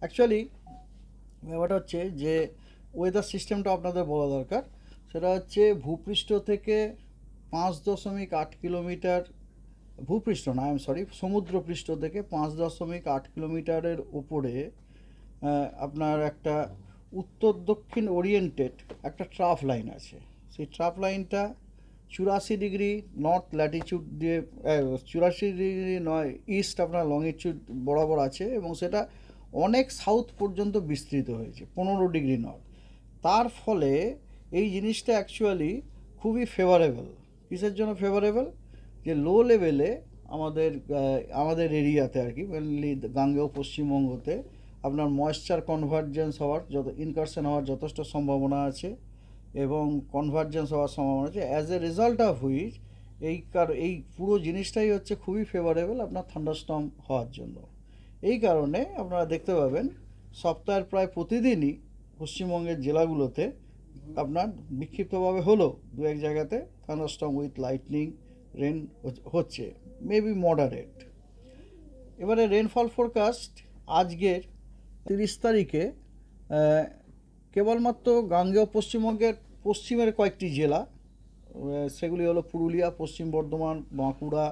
Actually ব্যাপারটা হচ্ছে যে ওয়েদার সিস্টেমটা আপনাদের বলা দরকার। সেটা হচ্ছে ভূপৃষ্ঠ থেকে পাঁচ দশমিক আট কিলোমিটার, ভূপৃষ্ঠ না আই এম সরি সমুদ্রপৃষ্ঠ থেকে পাঁচ দশমিক আট কিলোমিটারের ওপরে আপনার একটা উত্তর দক্ষিণ ওরিয়েন্টেড একটা ট্রাফ লাইন আছে। সেই ট্রাফ লাইনটা চুরাশি ডিগ্রি নর্থ ল্যাটিচিউড দিয়ে চুরাশি ডিগ্রি নয় ইস্ট আপনার লংিটিউড বরাবর আছে এবং সেটা অনেক সাউথ পর্যন্ত বিস্তৃত হয়েছে, পনেরো ডিগ্রি নর্থ তার ফলে এই জিনিসটা অ্যাকচুয়ালি খুবই ফেভারেবল কিসের জন্য ফেভারেবল যে লো লেভেলে আমাদের আমাদের এরিয়াতে আর কি মেনলি গাঙ্গেয় পশ্চিমবঙ্গতে আপনার ময়েশ্চার কনভার্জেন্স হওয়ার যত ইনকারশন হওয়ার যথেষ্ট সম্ভাবনা আছে এবং কনভার্জেন্স হওয়ার সম্ভাবনা আছে। As a result of which এই কার, এই পুরো জিনিসটাই হচ্ছে খুবই ফেভারেবল আপনার থান্ডারস্টর্ম হওয়ার জন্য। এই কারণে আপনারা দেখতে পাবেন সপ্তাহের প্রায় প্রতিদিনই পশ্চিমবঙ্গের জেলাগুলোতে আপনার বিক্ষিপ্তভাবে হলো দু এক জায়গাতে থান্ডারস্টর্ম উইথ লাইটনিং রেন হচ্ছে মেবি মডারেট এবারে রেনফল ফোরকাস্ট আজকের তিরিশ তারিখে কেবলমাত্র গাঙ্গেয় পশ্চিমবঙ্গের পশ্চিমের কয়েকটি জেলা সেগুলি হলো পুরুলিয়া, পশ্চিম বর্ধমান, বাঁকুড়া,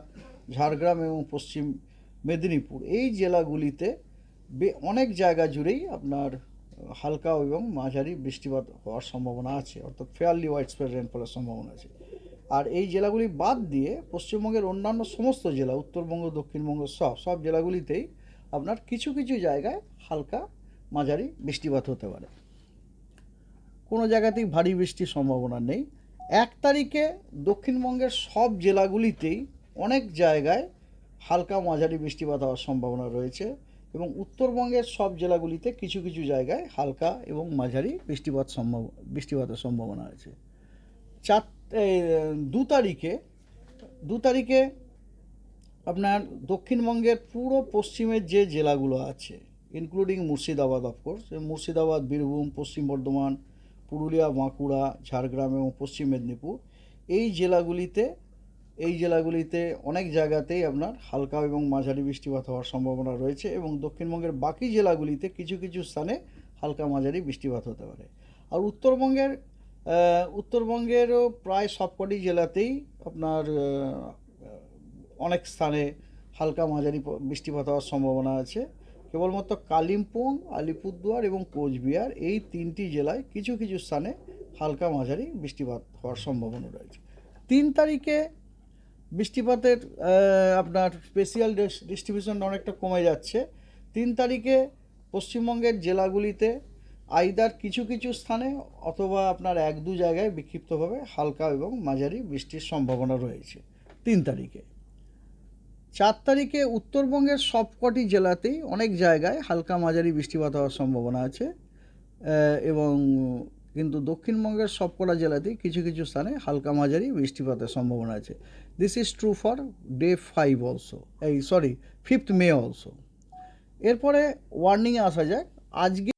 ঝাড়গ্রাম এবং পশ্চিম মেদিনীপুর। এই জেলাগুলিতে অনেক জায়গা জুড়েই আপনার হালকা এবং মাঝারি বৃষ্টিপাত হওয়ার সম্ভাবনা আছে, অর্থাৎ ফেয়ারলি হোয়াইট স্প্রেড রেনফলের সম্ভাবনা আছে। আর এই জেলাগুলি বাদ দিয়ে পশ্চিমবঙ্গের অন্যান্য সমস্ত জেলা, উত্তরবঙ্গ, দক্ষিণবঙ্গ, সব সব জেলাগুলিতেই আপনার কিছু কিছু জায়গায় হালকা মাঝারি বৃষ্টিপাত হতে পারে। কোনো জায়গাতেই ভারী বৃষ্টির সম্ভাবনা নেই। এক তারিখে দক্ষিণবঙ্গের সব জেলাগুলিতেই অনেক জায়গায় হালকা মাঝারি বৃষ্টিপাত হওয়ার সম্ভাবনা রয়েছে এবং উত্তরবঙ্গের সব জেলাগুলিতে কিছু কিছু জায়গায় হালকা এবং মাঝারি বৃষ্টিপাত সম্ভব, বৃষ্টিপাতের সম্ভাবনা আছে। চার দু তারিখে দু তারিখে আপনার দক্ষিণবঙ্গের পুরো পশ্চিমের যে জেলাগুলো আছে including Murshidabad of course Murshidabad, Birbhum, Paschim Bardhaman, Purulia, Bankura, Jhargram এবং পশ্চিম মেদিনীপুর, এই জেলাগুলিতে এই জেলাগুলিতে অনেক জায়গাতেই আপনার হালকা এবং মাঝারি বৃষ্টিপাত হওয়ার সম্ভাবনা রয়েছে এবং দক্ষিণবঙ্গের বাকি জেলাগুলিতে কিছু কিছু স্থানে হালকা মাঝারি বৃষ্টিপাত হতে পারে। আর উত্তরবঙ্গের উত্তরবঙ্গেরও প্রায় সবকটি জেলাতেই আপনার অনেক স্থানে হালকা মাঝারি বৃষ্টিপাত হওয়ার সম্ভাবনা আছে। কেবলমাত্র কালিম্পং, আলিপুরদুয়ার এবং কোচবিহার এই তিনটি জেলায় কিছু কিছু স্থানে হালকা মাঝারি বৃষ্টিপাত হওয়ার সম্ভাবনা রয়েছে। তিন তারিখে বৃষ্টিপাতের আপনার স্পেশিয়াল ডিস্ট্রিবিউশন অনেকটা কমে যাচ্ছে। তিন তারিখে পশ্চিমবঙ্গের জেলাগুলিতে আইদার কিছু কিছু স্থানে অথবা আপনার এক দু জায়গায় বিক্ষিপ্তভাবে হালকা এবং মাঝারি বৃষ্টির সম্ভাবনা রয়েছে তিন তারিখে। চার তারিখে উত্তরবঙ্গের সবকটি জেলাতেই অনেক জায়গায় হালকা মাঝারি বৃষ্টিপাত হওয়ার সম্ভাবনা আছে এবং কিন্তু দক্ষিণবঙ্গের সবকটা জেলাতেই কিছু কিছু স্থানে হালকা মাঝারি বৃষ্টিপাতের সম্ভাবনা আছে। This is true for day five also এই সরি ফিফথ মে অলসো এরপরে ওয়ার্নিংয়ে আসা যাক, আজকে